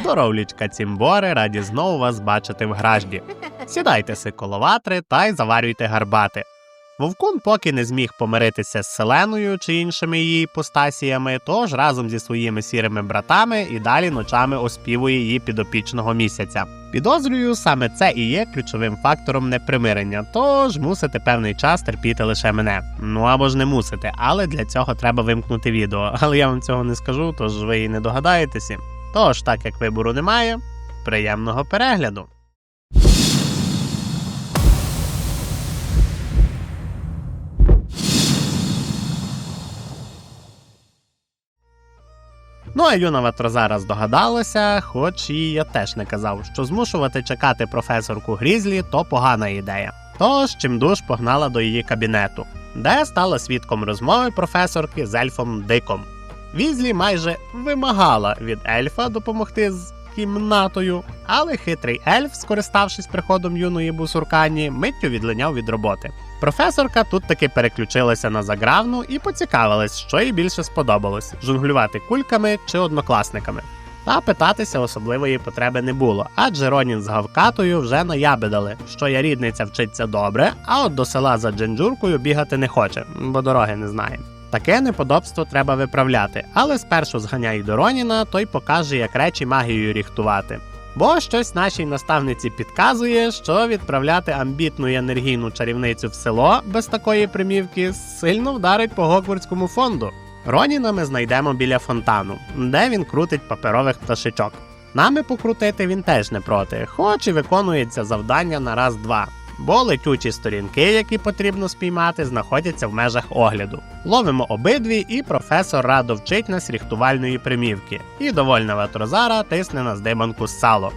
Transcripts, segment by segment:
Здоровлічка, цімбори, раді знову вас бачити в гражді. Сідайте си коло ватри та й заварюйте гарбати. Вовкун поки не зміг помиритися з Селеною чи іншими її постасіями, тож разом зі своїми сірими братами і далі ночами оспівує її підопічного місяця. Підозрюю, саме це і є ключовим фактором непримирення, тож мусите певний час терпіти лише мене. Ну або ж не мусите, але для цього треба вимкнути відео. Але я вам цього не скажу, тож ви і не догадаєтеся. Тож, так як вибору немає, приємного перегляду. Ну а юна Ватрозара здогадалася, хоч і я теж не казав, що змушувати чекати професорку Грізлі то погана ідея. Тож чимдуж погнала до її кабінету, де стала свідком розмови професорки з ельфом Диком. Візлі майже вимагала від ельфа допомогти з кімнатою, але хитрий ельф, скориставшись приходом юної бусуркані, миттю відлиняв від роботи. Професорка тут таки переключилася на загравну і поцікавилась, що їй більше сподобалось жонглювати кульками чи однокласниками. Та питатися особливої потреби не було, адже Ронін з Гавкатою вже наябедали, що я рідниця вчиться добре, а от до села за джинджуркою бігати не хоче, бо дороги не знає. Таке неподобство треба виправляти, але спершу зганяй до Роніна, той покаже, як речі магією ріхтувати. Бо щось нашій наставниці підказує, що відправляти амбітну і енергійну чарівницю в село без такої примівки сильно вдарить по Гогвардському фонду. Роніна ми знайдемо біля фонтану, де він крутить паперових пташечок. Нами покрутити він теж не проти, хоч і виконується завдання на раз-два. Бо летючі сторінки, які потрібно спіймати, знаходяться в межах огляду. Ловимо обидві, і професор радо вчить нас ріхтувальної примівки. І довольна ветрозара тисне на здибанку з сало.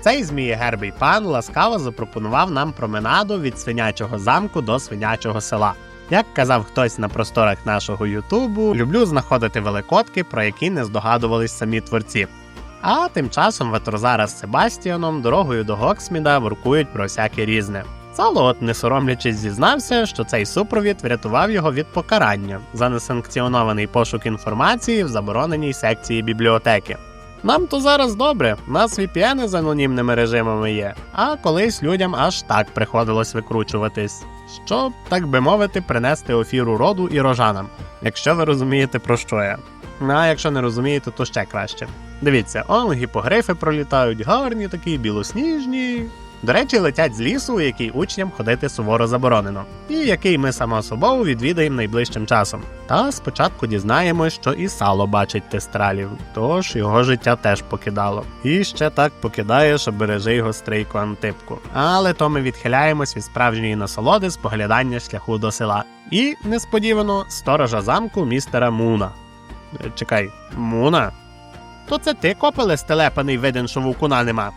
Цей змієгербий пан ласкаво запропонував нам променаду від свинячого замку до свинячого села. Як казав хтось на просторах нашого Ютубу, люблю знаходити великодки, про які не здогадувались самі творці. А тим часом Ветрозара з Себастіаном дорогою до Гоксміда воркують про всяке різне. Сало, от не соромлячись, зізнався, що цей супровід врятував його від покарання за несанкціонований пошук інформації в забороненій секції бібліотеки. Нам то зараз добре, нас VPN з анонімними режимами є, а колись людям аж так приходилось викручуватись, щоб, так би мовити, принести офіру роду і рожанам, якщо ви розумієте про що я. Ну, А якщо не розумієте, то ще краще. Дивіться, он гіпогрифи пролітають, гарні такі, білосніжні. До речі, летять з лісу, у який учням ходити суворо заборонено, і який ми само собою відвідаємо найближчим часом. Та спочатку дізнаємось, що і сало бачить тестралів, тож його життя теж покидало. І ще так покидає, що береже його стрийку антипку. Але то ми відхиляємось від справжньої насолоди споглядання шляху до села. І несподівано сторожа замку містера Муна. Е, Чекай, Муна? То це ти копеле стелепаний виден, що вовкуна нема.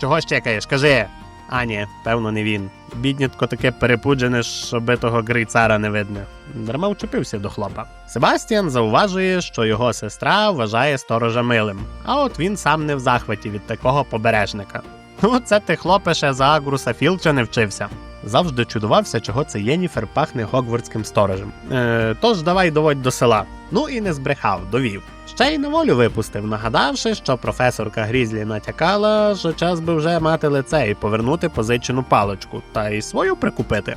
Чого ж чекаєш, кажи. А ні, певно, не він. Біднятко таке перепуджене, що битого грицара не видно. Дарма вчепився до хлопа. Себастіан зауважує, що його сестра вважає сторожа милим, а от він сам не в захваті від такого побережника. Ну, це ти хлопе за Агруса Філча не вчився. Завжди чудувався, чого це Єніфер пахне гогвардським сторожем. Е, тож давай доводь до села. Ну і не збрехав, довів. Ще й на волю випустив, нагадавши, що професорка Грізлі натякала, що час би вже мати лице і повернути позичену паличку, та й свою прикупити.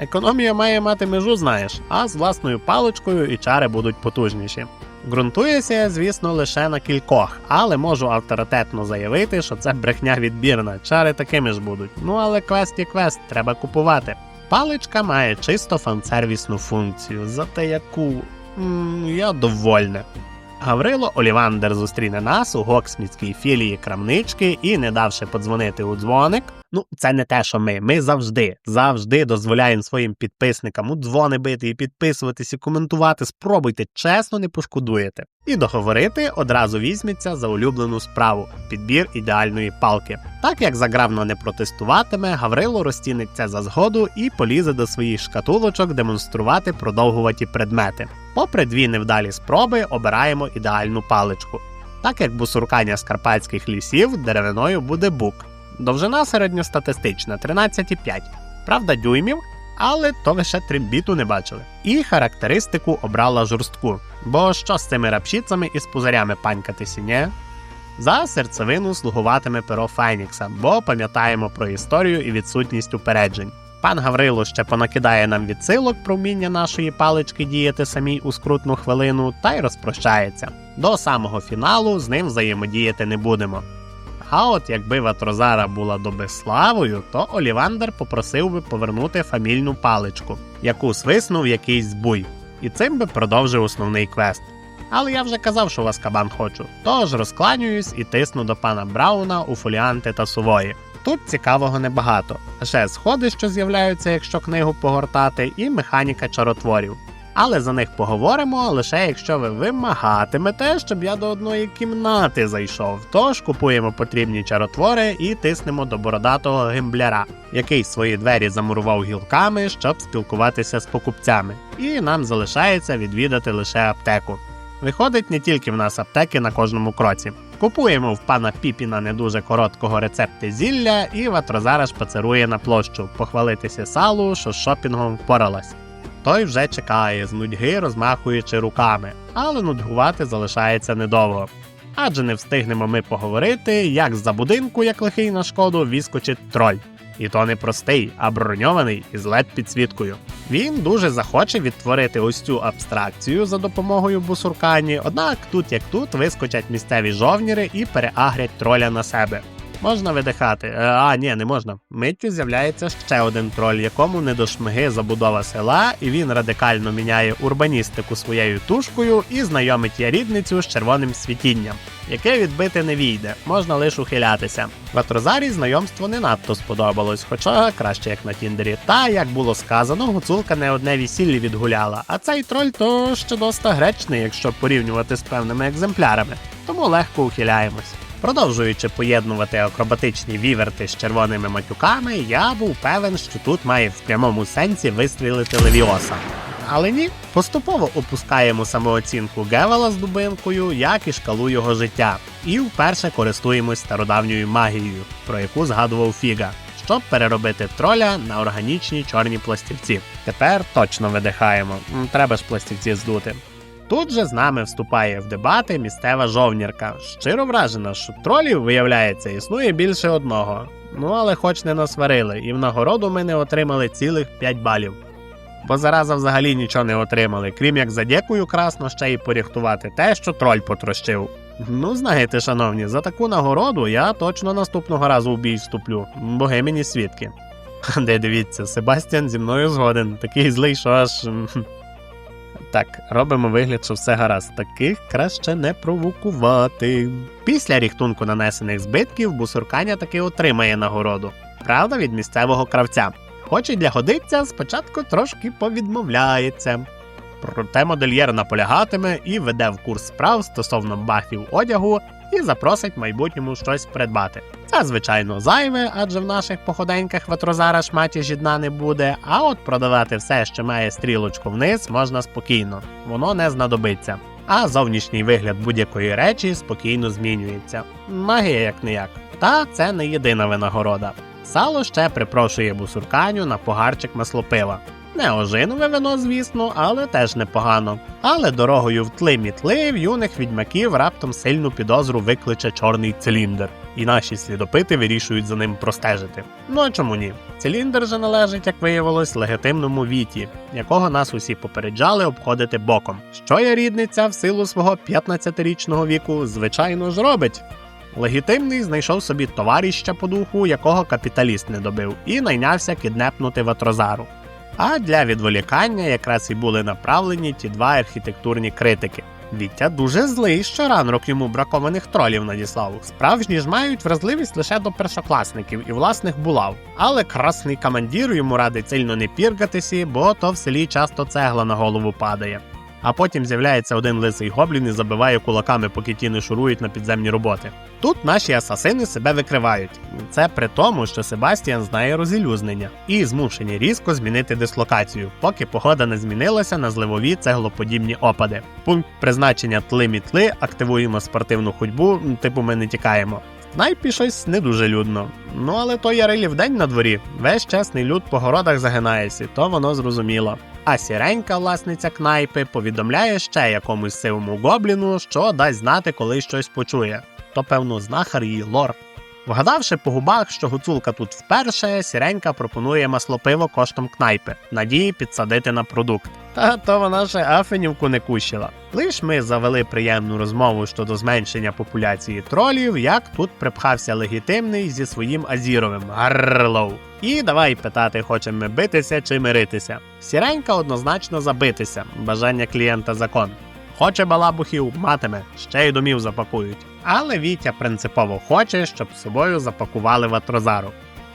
Економія має мати межу, знаєш, а з власною паличкою і чари будуть потужніші. Ґрунтується, я, звісно, лише на кількох, але можу авторитетно заявити, що це брехня відбірна, чари такими ж будуть. Ну але квест є квест, треба купувати. Паличка має чисто фансервісну функцію, зате яку м, я довольна. Гаврило Олівандер зустріне нас у Гоксмітській філії крамнички і, не давши подзвонити у дзвоник. Ну, це не те, що ми. Ми завжди, завжди дозволяємо своїм підписникам у дзвони бити і підписуватись, і коментувати. Спробуйте, чесно, не пошкодуєте. І договорити одразу візьметься за улюблену справу підбір ідеальної палки. Так як загравно не протестуватиме, Гаврило розцінить за згоду і полізе до своїх шкатулочок демонструвати продовгуваті предмети. Попри дві невдалі спроби, обираємо ідеальну паличку. Так як бусуркання з карпатських лісів, деревиною буде бук. Довжина середньостатистична 13,5. Правда, дюймів, але то ви ще трембіту не бачили. І характеристику обрала жорстку. Бо що з цими рапшіцами і з пузарями панькатися, ні? За серцевину слугуватиме перо Фенікса, бо пам'ятаємо про історію і відсутність упереджень. Пан Гаврило ще понакидає нам відсилок про вміння нашої палички діяти самій у скрутну хвилину та й розпрощається. До самого фіналу з ним взаємодіяти не будемо. А от якби Ватрозара була добеславою, то Олівандер попросив би повернути фамільну паличку, яку свиснув якийсь збуй, і цим би продовжив основний квест. Але я вже казав, що вас кабан хочу, тож розкланююсь і тисну до пана Брауна у фоліанти та сувої. Тут цікавого небагато. Лише сходи, що з'являються, якщо книгу погортати, і механіка чаротворів. Але за них поговоримо лише якщо ви вимагатимете, щоб я до одної кімнати зайшов. Тож купуємо потрібні чаротвори і тиснемо до бородатого гимбляра, який свої двері замурував гілками, щоб спілкуватися з покупцями. І нам залишається відвідати лише аптеку. Виходить, не тільки в нас аптеки на кожному кроці. Купуємо в пана Піпіна не дуже короткого рецепти зілля, і Ватрозара шпацерує на площу похвалитися салу, що з шопінгом впоралась. Той вже чекає з нудьги, розмахуючи руками, але нудьгувати залишається недовго. Адже не встигнемо ми поговорити, як з-за будинку, як лихий на шкоду, віскочить троль. І то не простий, а броньований із led підсвіткою. Він дуже захоче відтворити ось цю абстракцію за допомогою бусуркані, однак тут як тут вискочать місцеві жовніри і переагрять троля на себе. Можна видихати. Е, А, ні, не можна. Миттю з'являється ще один троль, якому не до шмиги забудова села, і він радикально міняє урбаністику своєю тушкою і знайомить ярідницю з червоним світінням, яке відбити не війде, можна лише ухилятися. В Атрозарі знайомство не надто сподобалось, хоча краще як на Тіндері. Та як було сказано, гуцулка не одне весілля відгуляла, а цей троль то ще доста гречний, якщо порівнювати з певними екземплярами, тому легко ухиляємось. Продовжуючи поєднувати акробатичні віверти з червоними матюками, я був певен, що тут має в прямому сенсі вистрілити Левіоса. Але ні, поступово опускаємо самооцінку Гевела з дубинкою, як і шкалу його життя, і вперше користуємось стародавньою магією, про яку згадував Фіга, щоб переробити троля на органічні чорні пластівці. Тепер точно видихаємо. Треба ж пластівці здути. Тут же з нами вступає в дебати місцева жовнірка, щиро вражена, що тролів, виявляється, існує більше одного. Ну але хоч не насварили, і в нагороду ми не отримали цілих 5 балів. Бо зараза взагалі нічого не отримали, крім як за дякую красно ще й поріхтувати те, що троль потрощив. Ну, знаєте, шановні, за таку нагороду я точно наступного разу в бій вступлю, боги мені свідки. Де дивіться, Себастьян зі мною згоден, такий злий, що аж. Так, робимо вигляд, що все гаразд. Таких краще не провокувати. Після ріхтунку нанесених збитків бусурканя таки отримає нагороду. Правда, від місцевого кравця. Хоч і для годиться, спочатку трошки повідмовляється. Проте модельєр наполягатиме і веде в курс справ стосовно бафів одягу і запросить майбутньому щось придбати. Це, звичайно, зайве, адже в наших походеньках ветрозара шматі жідна не буде, а от продавати все, що має стрілочку вниз, можна спокійно, воно не знадобиться. А зовнішній вигляд будь-якої речі спокійно змінюється. Магія як не як. Та це не єдина винагорода. Сало ще припрошує бусурканю на погарчик маслопива. Не ожинове вино, звісно, але теж непогано. Але дорогою в тли мітли в юних відьмаків раптом сильну підозру викличе чорний циліндр, і наші слідопити вирішують за ним простежити. Ну а чому ні? Циліндр же належить, як виявилось, легітимному віті, якого нас усі попереджали обходити боком. Що я рідниця в силу свого 15-річного віку, звичайно ж робить. Легітимний знайшов собі товарища по духу, якого капіталіст не добив, і найнявся кіднепнути ватрозару. А для відволікання якраз і були направлені ті два архітектурні критики. Вітя дуже злий, що ранрок йому бракованих тролів надіслав. Справжні ж мають вразливість лише до першокласників і власних булав. Але красний командір йому радить сильно не піргатися, бо то в селі часто цегла на голову падає. А потім з'являється один лисий гоблін і забиває кулаками, поки ті не шурують на підземні роботи. Тут наші асасини себе викривають. Це при тому, що Себастіан знає розілюзнення і змушені різко змінити дислокацію, поки погода не змінилася на зливові цеглоподібні опади. Пункт призначення тли-мітли, активуємо спортивну ходьбу, типу ми не тікаємо. Найпі щось не дуже людно. Ну але то ярилі вдень на дворі. Весь чесний люд по городах загинається, то воно зрозуміло. А сіренька, власниця кнайпи, повідомляє ще якомусь сивому гобліну, що дасть знати, коли щось почує. то певно знахар її лор. Вгадавши по губах, що гуцулка тут вперше, сіренька пропонує маслопиво коштом кнайпи, надії підсадити на продукт. Та то вона ще афенівку не кущила. Лиш ми завели приємну розмову щодо зменшення популяції тролів, як тут припхався легітимний зі своїм Азіровим Гарлоу. І давай питати, хочемо ми битися чи миритися. Сіренька однозначно забитися, бажання клієнта закон. Хоче балабухів, матиме, ще й домів запакують. Але Вітя принципово хоче, щоб з собою запакували ватрозару.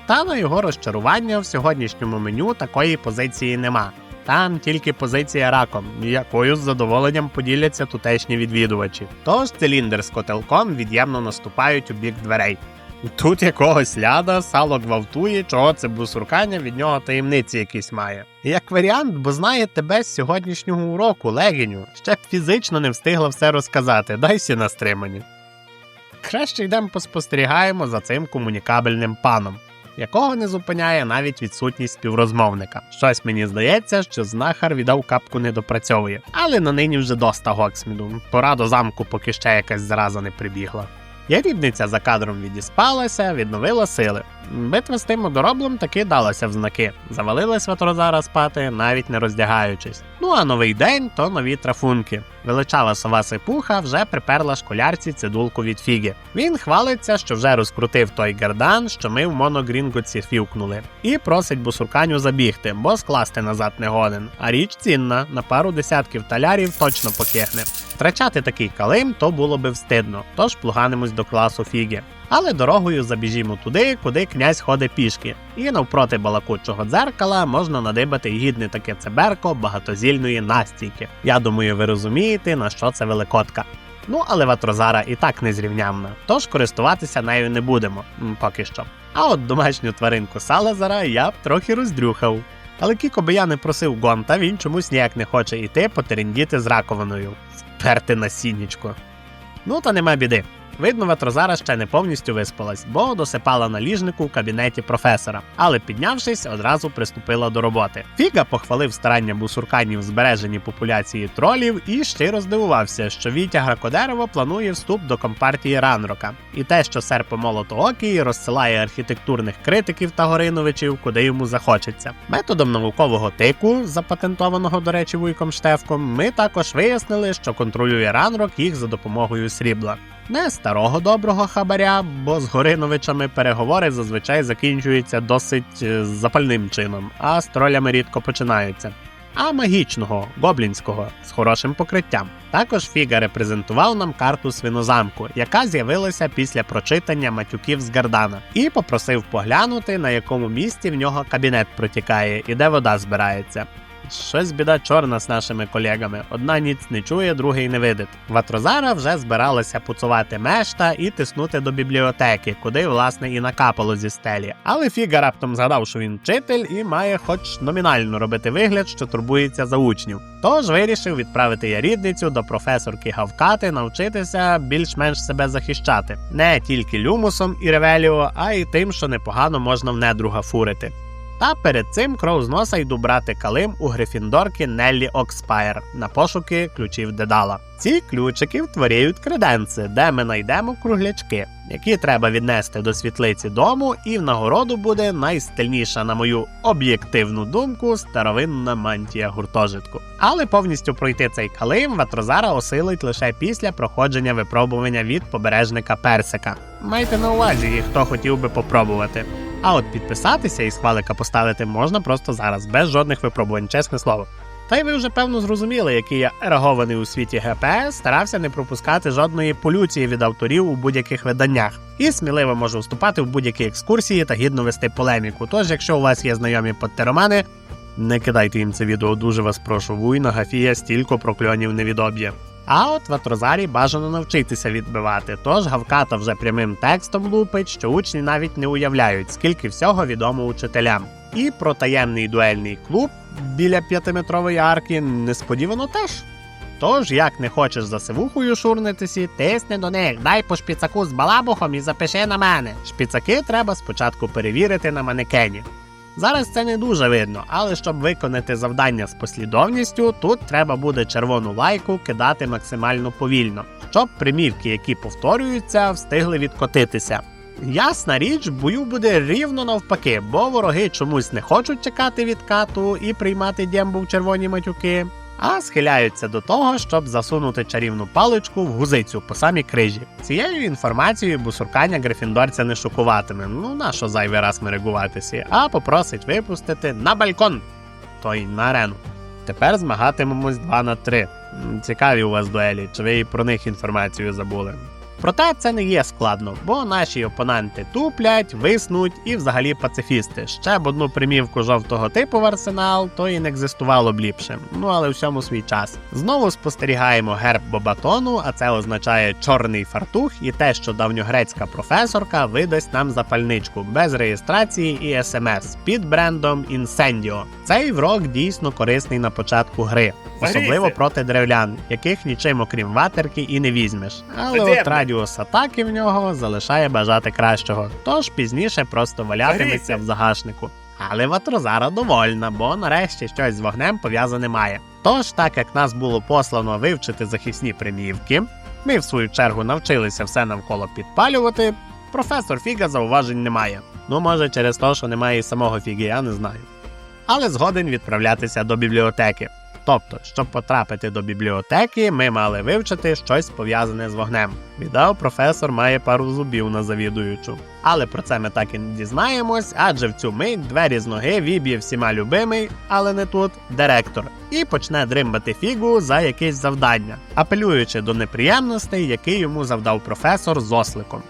Та на його розчарування в сьогоднішньому меню такої позиції нема. Там тільки позиція раком, якою з задоволенням поділяться тутешні відвідувачі. Тож циліндр з котелком від'ємно наступають у бік дверей. Тут якогось ляда, сало гвалтує, чого це бусуркання від нього таємниці якісь має. Як варіант, бо знає тебе з сьогоднішнього уроку, легеню, ще б фізично не встигла все розказати, дай сі на стримані. Краще йдемо поспостерігаємо за цим комунікабельним паном, якого не зупиняє навіть відсутність співрозмовника. Щось мені здається, що знахар віддав капку недопрацьовує, але на нині вже доста Гоксміду. Пора до замку, поки ще якась зараза не прибігла. Ягідниця за кадром відіспалася, відновила сили. Битва з тим одороблем таки далася в знаки. Завалилась Ватрозара спати, навіть не роздягаючись. Ну а новий день то нові трафунки. Величава сова сипуха вже приперла школярці цидулку від фіги. Він хвалиться, що вже розкрутив той гардан, що ми в моногрінгоці фівкнули, і просить бусурканю забігти, бо скласти назад не годен. А річ цінна, на пару десятків талярів точно покихне. Втрачати такий калим то було би встидно, тож плуганимось до класу фіги. Але дорогою забіжімо туди, куди князь ходить пішки, і навпроти балакучого дзеркала можна надибати гідне таке цеберко багатозільної настійки. Я думаю, ви розумієте, на що це великотка. Ну, але ватрозара і так незрівнянна, тож користуватися нею не будемо поки що. А от домашню тваринку Салазара я б трохи роздрюхав. Але кіко би я не просив гонта, він чомусь ніяк не хоче йти потерендіти з раковиною. Вперти на сінічко. Ну та нема біди. Видно, Ветрозара ще не повністю виспалась, бо досипала на ліжнику в кабінеті професора, але піднявшись, одразу приступила до роботи. Фіга похвалив старання бусурканів в збереженні популяції тролів і щиро здивувався, що Вітя Гракодерево планує вступ до компартії Ранрока, і те, що серпо молотоокій розсилає архітектурних критиків та гориновичів, куди йому захочеться. Методом наукового тику, запатентованого, до речі, вуйком Штефком, ми також вияснили, що контролює Ранрок їх за допомогою срібла. Не старого доброго хабаря, бо з Гориновичами переговори зазвичай закінчуються досить е, запальним чином, а з тролями рідко починаються. А магічного, гоблінського, з хорошим покриттям. Також Фіга репрезентував нам карту свинозамку, яка з'явилася після прочитання матюків з Гардана, і попросив поглянути, на якому місці в нього кабінет протікає і де вода збирається. Щось біда чорна з нашими колегами. Одна ніц не чує, другий не видить. Ватрозара вже збиралася пуцувати мешта і тиснути до бібліотеки, куди, власне, і накапало зі стелі. Але Фіга раптом згадав, що він вчитель і має хоч номінально робити вигляд, що турбується за учнів. Тож вирішив відправити ярідницю до професорки Гавкати навчитися більш-менш себе захищати не тільки люмусом і ревеліо, а й тим, що непогано можна в недруга фурити. Та перед цим кров з носа йду брати калим у Грифіндорки Неллі Окспайр на пошуки ключів Дедала. Ці ключики втворюють креденци, де ми знайдемо круглячки, які треба віднести до світлиці дому, і в нагороду буде найстильніша, на мою об'єктивну думку, старовинна мантія гуртожитку. Але повністю пройти цей калим Ватрозара осилить лише після проходження випробування від побережника Персика. Майте на увазі, хто хотів би попробувати. А от підписатися і схвалика поставити можна просто зараз, без жодних випробувань, чесне слово. Та й ви вже певно зрозуміли, який я ерагований у світі ГПС, старався не пропускати жодної полюції від авторів у будь-яких виданнях, і сміливо можу вступати в будь-які екскурсії та гідно вести полеміку. Тож, якщо у вас є знайомі подтеромани, не кидайте їм це відео, дуже вас прошу. Вуйна Гафія стільки прокльонів не відоб'є. А от в Атрозарі бажано навчитися відбивати, тож Гавката вже прямим текстом лупить, що учні навіть не уявляють, скільки всього відомо учителям. І про таємний дуельний клуб біля п'ятиметрової арки несподівано теж. Тож, як не хочеш за сивухою шурнитися, тисни до них, дай по шпіцаку з балабухом і запиши на мене. Шпіцаки треба спочатку перевірити на манекені. Зараз це не дуже видно, але щоб виконати завдання з послідовністю, тут треба буде червону лайку кидати максимально повільно, щоб примівки, які повторюються, встигли відкотитися. Ясна річ, бою буде рівно навпаки, бо вороги чомусь не хочуть чекати відкату і приймати дємбу в червоні матюки, а схиляються до того, щоб засунути чарівну паличку в гузицю по самій крижі. Цією інформацією бусуркання грифіндорця не шокуватиме. Ну на що зайвий раз мерегуватися, а попросить випустити на балькон, той на арену. Тепер змагатимемось 2 на 3. Цікаві у вас дуелі, чи ви і про них інформацію забули. Проте це не є складно, бо наші опоненти туплять, виснуть і взагалі пацифісти. Ще б одну примівку жовтого типу в арсенал, то і не екзистувало б ліпше. Ну але всьому свій час. Знову спостерігаємо герб Бобатону, а це означає чорний фартух, і те, що давньогрецька професорка видасть нам запальничку без реєстрації і смс під брендом Incendio. Цей врок дійсно корисний на початку гри. Особливо проти древлян, яких нічим окрім ватерки і не візьмеш. Але от радіус атаки в нього залишає бажати кращого, тож пізніше просто валятиметься в загашнику. Але Ватрозара довольна, бо нарешті щось з вогнем пов'язане має. Тож, так як нас було послано вивчити захисні примівки, ми в свою чергу навчилися все навколо підпалювати. Професор Фіга зауважень немає. Ну, може, через те, що немає і самого Фіги, я не знаю. Але згоден відправлятися до бібліотеки. Тобто, щоб потрапити до бібліотеки, ми мали вивчити щось пов'язане з вогнем. Віддав професор має пару зубів на завідуючу. Але про це ми так і не дізнаємось, адже в цю мить двері з ноги віб'є всіма любимий, але не тут, директор, і почне дримбати фігу за якесь завдання, апелюючи до неприємностей, які йому завдав професор з осликом.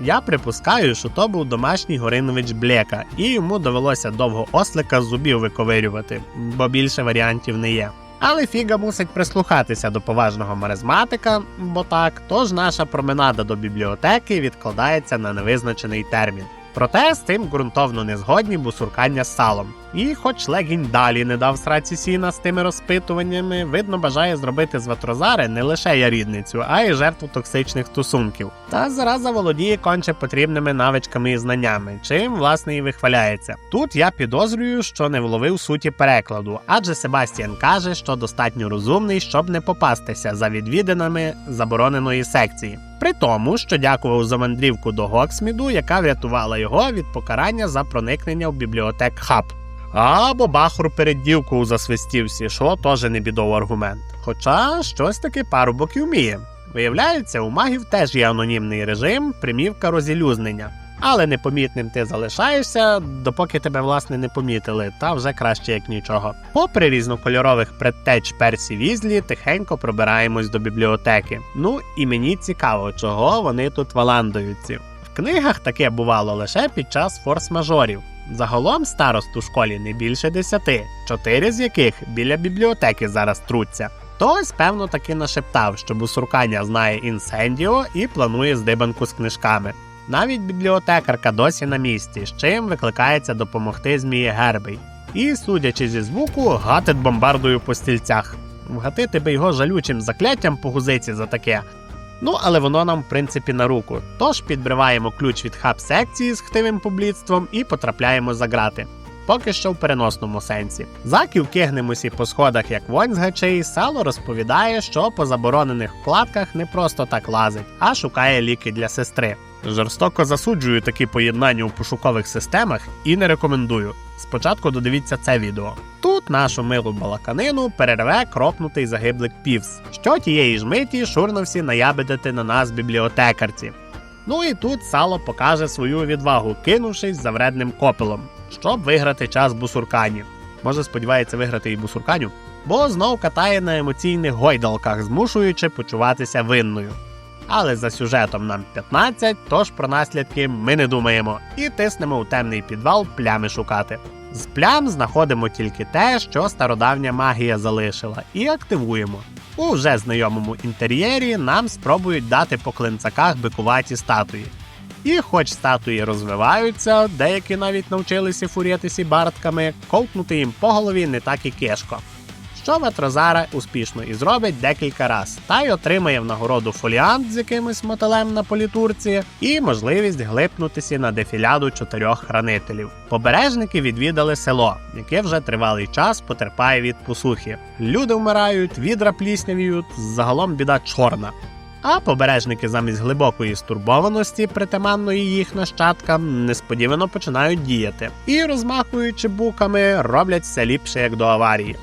Я припускаю, що то був домашній Горинович Блека, і йому довелося довго ослика з зубів виковирювати, бо більше варіантів не є. Але Фіга мусить прислухатися до поважного маризматика, бо так, тож наша променада до бібліотеки відкладається на невизначений термін. Проте з цим ґрунтовно не згодні бусуркання з салом. І, хоч легінь далі не дав сраці сіна з тими розпитуваннями, видно бажає зробити з Ватрозари не лише ярідницю, а й жертву токсичних стосунків. Та зараза володіє конче потрібними навичками і знаннями, чим власне і вихваляється. Тут я підозрюю, що не вловив суті перекладу, адже Себастьян каже, що достатньо розумний, щоб не попастися за відвідинами забороненої секції. При тому, що дякував за мандрівку до Гоксміду, яка врятувала його від покарання за проникнення в бібліотек Хаб. Або бахур перед дівкою засвистівся, що теж не бідовий аргумент. Хоча щось таки парубок і вміє. Виявляється, у магів теж є анонімний режим, примівка розілюзнення. Але непомітним ти залишаєшся, допоки тебе власне не помітили, та вже краще як нічого. Попри різнокольорових предтеч Персі Візлі, тихенько пробираємось до бібліотеки. Ну і мені цікаво, чого вони тут валандуються. В книгах таке бувало лише під час форс-мажорів. Загалом старост у школі не більше десяти, чотири з яких біля бібліотеки зараз труться. Хтось, певно, таки нашептав, що бусуркання знає інсендіо і планує здибанку з книжками. Навіть бібліотекарка досі на місці, з чим викликається допомогти Змії Гербий. І, судячи зі звуку, гатить бомбардою по стільцях. Вгатити би його жалючим закляттям по гузиці за таке. Ну, але воно нам, в принципі, на руку. Тож підбриваємо ключ від хаб-секції з хтивим публіцтвом і потрапляємо за грати. Поки що в переносному сенсі. Заківки гнемусі по сходах, як вонь з гачей, сало розповідає, що по заборонених вкладках не просто так лазить, а шукає ліки для сестри. Жорстоко засуджую такі поєднання у пошукових системах і не рекомендую. Спочатку додивіться це відео. Тут нашу милу балаканину перерве кропнутий загиблик півс, що тієї ж миті шурнувся наябедити на нас бібліотекарці. Ну і тут сало покаже свою відвагу, кинувшись за вредним копелом, щоб виграти час бусурканів. Може, сподівається виграти і бусурканю, бо знов катає на емоційних гойдалках, змушуючи почуватися винною. Але за сюжетом нам 15, тож про наслідки ми не думаємо і тиснемо у темний підвал плями шукати. З плям знаходимо тільки те, що стародавня магія залишила, і активуємо. У вже знайомому інтер'єрі нам спробують дати по клинцаках бикуваті статуї. І хоч статуї розвиваються, деякі навіть навчилися фурєтися бардками, ковтнути їм по голові не так і кешко. Що Ветрозара успішно і зробить декілька раз, та й отримає в нагороду фоліант з якимось мотелем на політурці і можливість глипнутися на дефіляду чотирьох хранителів. Побережники відвідали село, яке вже тривалий час потерпає від посухи. Люди вмирають, відра пліснявіють, загалом біда чорна. А побережники замість глибокої стурбованості, притаманної їх нащадкам, несподівано починають діяти і, розмахуючи буками, роблять все ліпше як до аварії.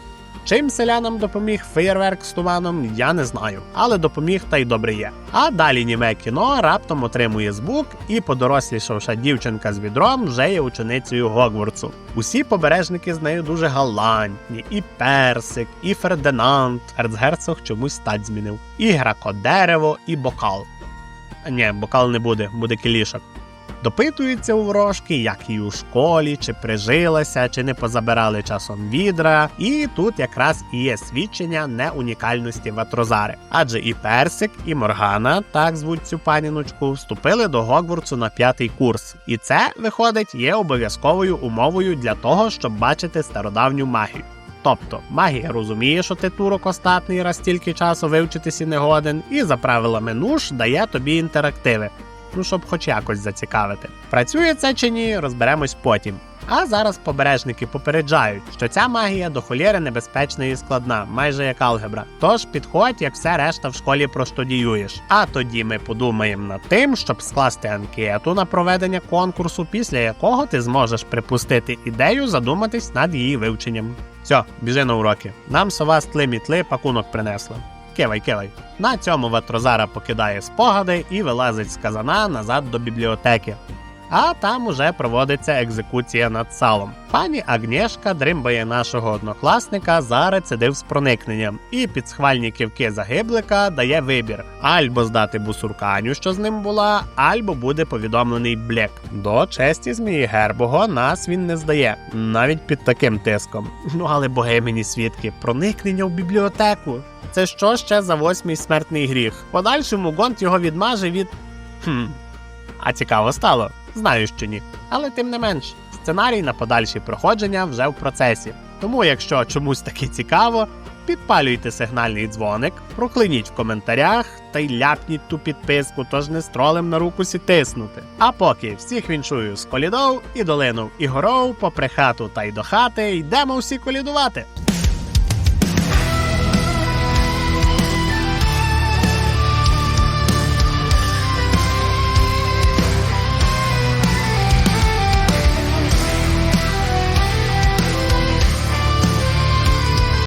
Чим селянам допоміг феєрверк з туманом, я не знаю, але допоміг та й добре є. А далі німе кіно раптом отримує звук, і подорослішавша дівчинка з відром вже є ученицею Гогвартсу. Усі побережники з нею дуже галантні, і персик, і Фердинанд. Ерцгерцог чомусь стать змінив. І гракодерево, і бокал. Ні, бокал не буде, буде кілішок. Допитується у ворожки, як їй у школі, чи прижилася, чи не позабирали часом відра. І тут якраз і є свідчення неунікальності Ватрозари. Адже і Персик, і Моргана, так звуть цю паніночку, вступили до Гогвартсу на п'ятий курс. І це, виходить, є обов'язковою умовою для того, щоб бачити стародавню магію. Тобто магія розуміє, що ти турок остатний раз стільки часу вивчитися не годен, і за правилами нуш дає тобі інтерактиви. Ну, щоб хоч якось зацікавити. Працює це чи ні, розберемось потім. А зараз побережники попереджають, що ця магія до холєри небезпечна і складна, майже як алгебра. Тож підходь, як все решта в школі проштудіюєш. А тоді ми подумаємо над тим, щоб скласти анкету на проведення конкурсу, після якого ти зможеш припустити ідею задуматись над її вивченням. Все, біжи на уроки. Нам сова з тли мітли пакунок принесла. Кивай, кивай. На цьому Ветрозара покидає спогади і вилазить з казана назад до бібліотеки. А там уже проводиться екзекуція над салом. Пані Агнєшка дримбає нашого однокласника за рецидив з проникненням, і під схвальні кивки загиблика дає вибір: альбо здати бусурканю, що з ним була, альбо буде повідомлений блек. До честі змії Гербого нас він не здає, навіть під таким тиском. Ну але боги мені свідки, проникнення в бібліотеку. Це що ще за восьмий смертний гріх? Подальшому Гонт його відмаже від. Хм. А цікаво стало? Знаю, що ні. Але тим не менш, сценарій на подальші проходження вже в процесі. Тому, якщо чомусь таки цікаво, підпалюйте сигнальний дзвоник, проклиніть в коментарях та й ляпніть ту підписку, тож не стролем на руку сі тиснути. А поки всіх віншую з колідов і долинув і горов, попри хату та й до хати, йдемо всі колідувати.